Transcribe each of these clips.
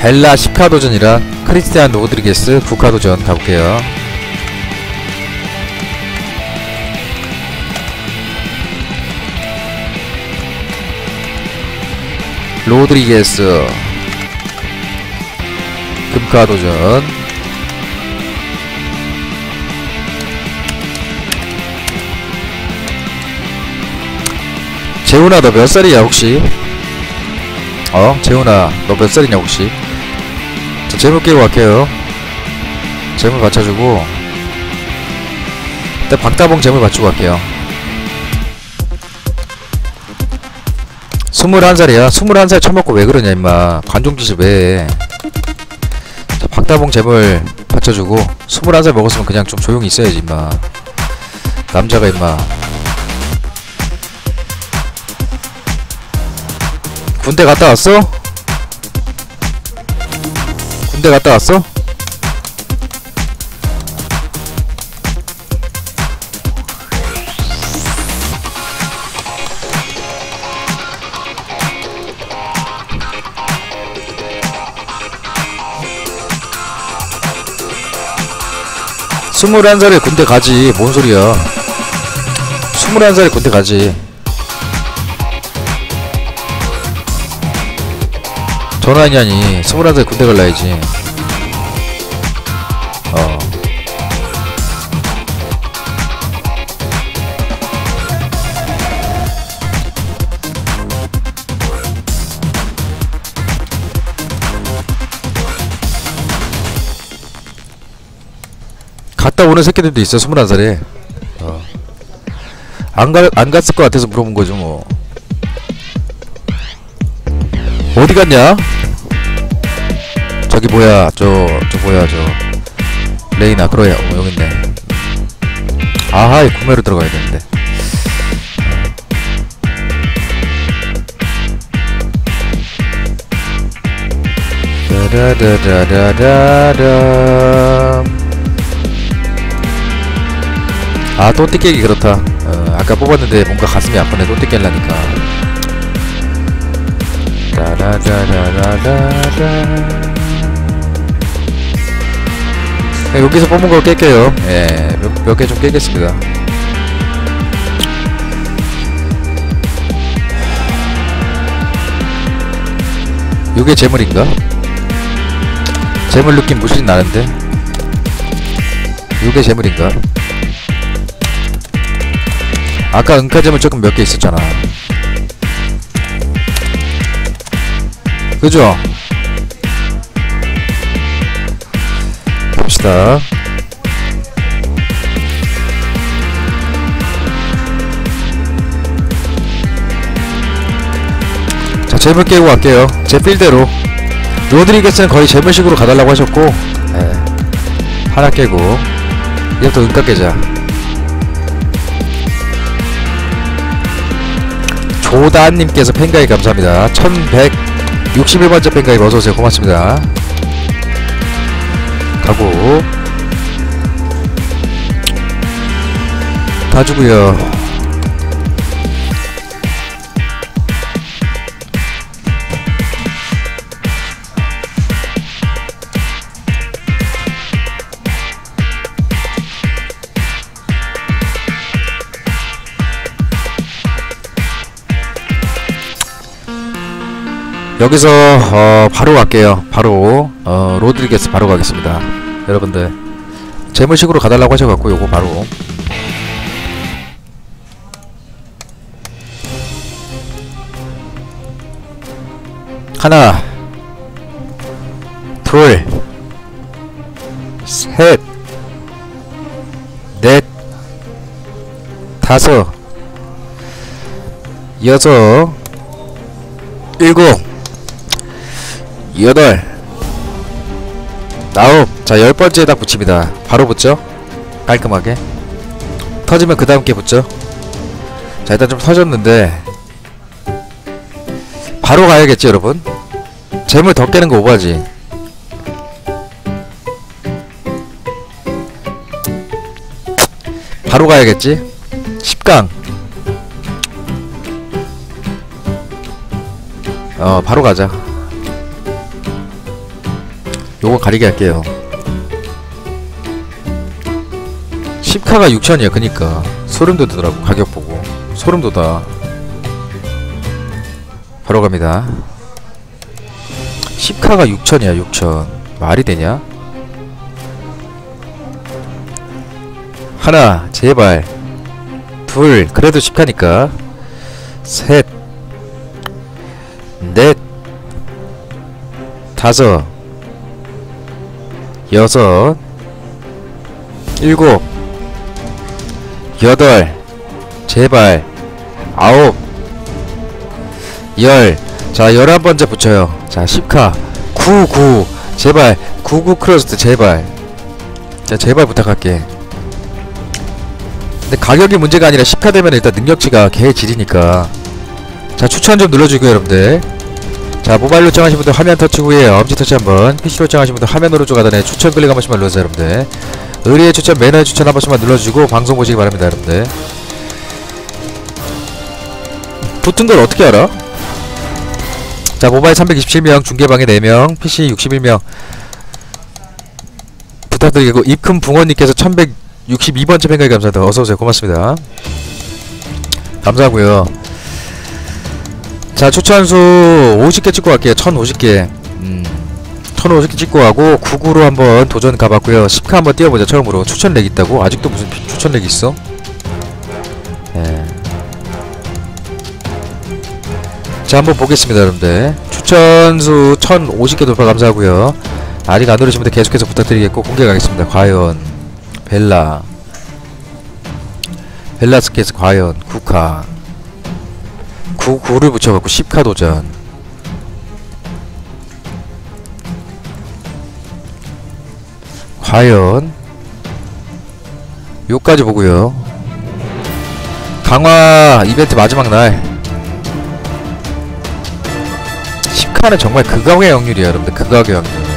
벨라 10카 도전이라 크리스티안 로드리게스 9카 도전 가볼게요 로드리게스 금카 도전 재훈아 너 몇 살이야 혹시? 어? 재훈아 너 몇 살이냐 혹시? 자 재물 끼고 갈게요. 재물 받쳐주고. 일단 박다봉 재물 받치고 갈게요. 21살이야. 21살 처먹고 왜 그러냐 임마. 관종짓을 왜해? 자 박다봉 재물 받쳐주고 21살 먹었으면 그냥 좀 조용히 있어야지 임마. 남자가 임마. 군대 갔다 왔어? 군대 갔다 왔어? 스물한 살에 군대 가지. 뭔 소리야? 스물한 살에 군대 가지 전화했냐니 스물한 살에 군대 갈라야지. 어. 갔다 오는 새끼들도 있어 스물한 살에. 어. 안, 가, 안 갔을 것 같아서 물어본 거죠 뭐 어디 갔냐? 저기 뭐야? 저 저 뭐야 저. 레이나 그러야. 어, 여기 있네. 아하 이 구매로 들어가야 되는데. 다다다다다다 아 또 띠깨기 그렇다 어, 아까 뽑았는데 뭔가 가슴이 아프네 또띠깨 하려니까 따라다라라라라. 네, 여기서 뽑은 거 깰게요. 예, 몇 개 좀 깨겠습니다. 요게 재물인가? 재물 느낌 무신 나는데? 요게 재물인가? 아까 은카재물 조금 몇 개 있었잖아 그죠? 봅시다. 자 재물 깨고 갈게요. 제 필대로. 로드리게스는 거의 재물식으로 가달라고 하셨고 예. 하나 깨고. 이제부터 은가 깨자. 조단님께서 팬가입 감사합니다 1161번째 팬가입 어서오세요 고맙습니다. 가고. 다 주고요 여기서 어, 바로 갈게요. 바로 어, 로드리게스 바로 가겠습니다. 여러분들 재물식으로 가달라고 하셔갖고 요거 바로 하나 둘 셋, 넷, 다섯, 여섯, 일곱, 여덟. 아홉. 자 열번째 딱 붙입니다. 바로 붙죠? 깔끔하게. 터지면 그 다음 게 붙죠? 자 일단 좀 터졌는데. 바로 가야겠지 여러분? 재물 더 깨는 거 오바지. 바로 가야겠지? 10강. 어 바로 가자 요거 가리게 할게요. 10카가 6천이야 그니까. 소름 돋더라고 가격 보고. 소름 돋아. 바로 갑니다. 10카가 6천이야 6천. 말이 되냐? 하나 제발. 둘 그래도 10카니까. 셋. 넷. 다섯 여섯 일곱 여덟 제발 아홉 열 자, 열한 번째 붙여요. 자, 10카. 9, 9. 제발. 99 크로스트, 제발. 자, 제발 부탁할게. 근데 가격이 문제가 아니라 10카 되면 일단 능력치가 개 질이니까. 자, 추천 좀 눌러주고요, 여러분들. 자, 모바일 요청하신 분들 화면 터치 후에 엄지 터치 한번. PC로 요청하신 분들 화면 오른쪽 하단에 추천 클릭 한 번씩만 눌러주세요, 여러분들. 의뢰의 추천, 매너의 추천 한 번씩만 눌러주고 방송 보시기 바랍니다, 여러분들. 붙은 걸 어떻게 알아? 자 모바일 327명 중계방에 4명 PC 61명 부탁드리고 입금 붕어님께서 1162번째 팬가입 감사합니다 어서오세요 고맙습니다 감사하고요 자 추천수 50개 찍고 갈게요. 1050개. 음. 1050개 찍고 가고 99로 한번 도전 가봤고요. 10카 한번 뛰어보자. 처음으로. 추천 렉 있다고? 아직도 무슨 피- 추천 렉 있어? 예. 자 한번 보겠습니다 여러분들. 추천수 1050개 돌파 감사하고요. 아직 안 누르신 분들 계속해서 부탁드리겠고 공개 가겠습니다. 과연. 벨라. 벨라스케스 과연. 9카 99를 붙여갖고 10카 도전. 과연 요까지 보고요. 강화 이벤트 마지막 날. 10칸은 정말 극악의 확률이야 여러분들. 극악의 확률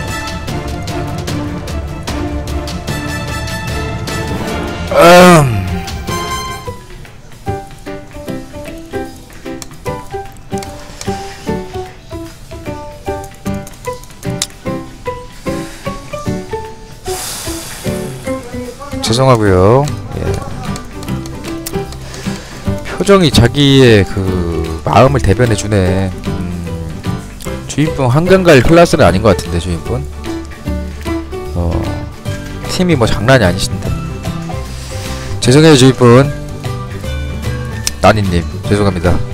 죄송하고요. 예. 표정이 자기의 그 마음을 대변해 주네. 음, 주인분 한강갈 클라스는 아닌 것 같은데 주인분. 어 팀이 뭐 장난이 아니신데. 죄송해요 주인분. 나니님. 죄송합니다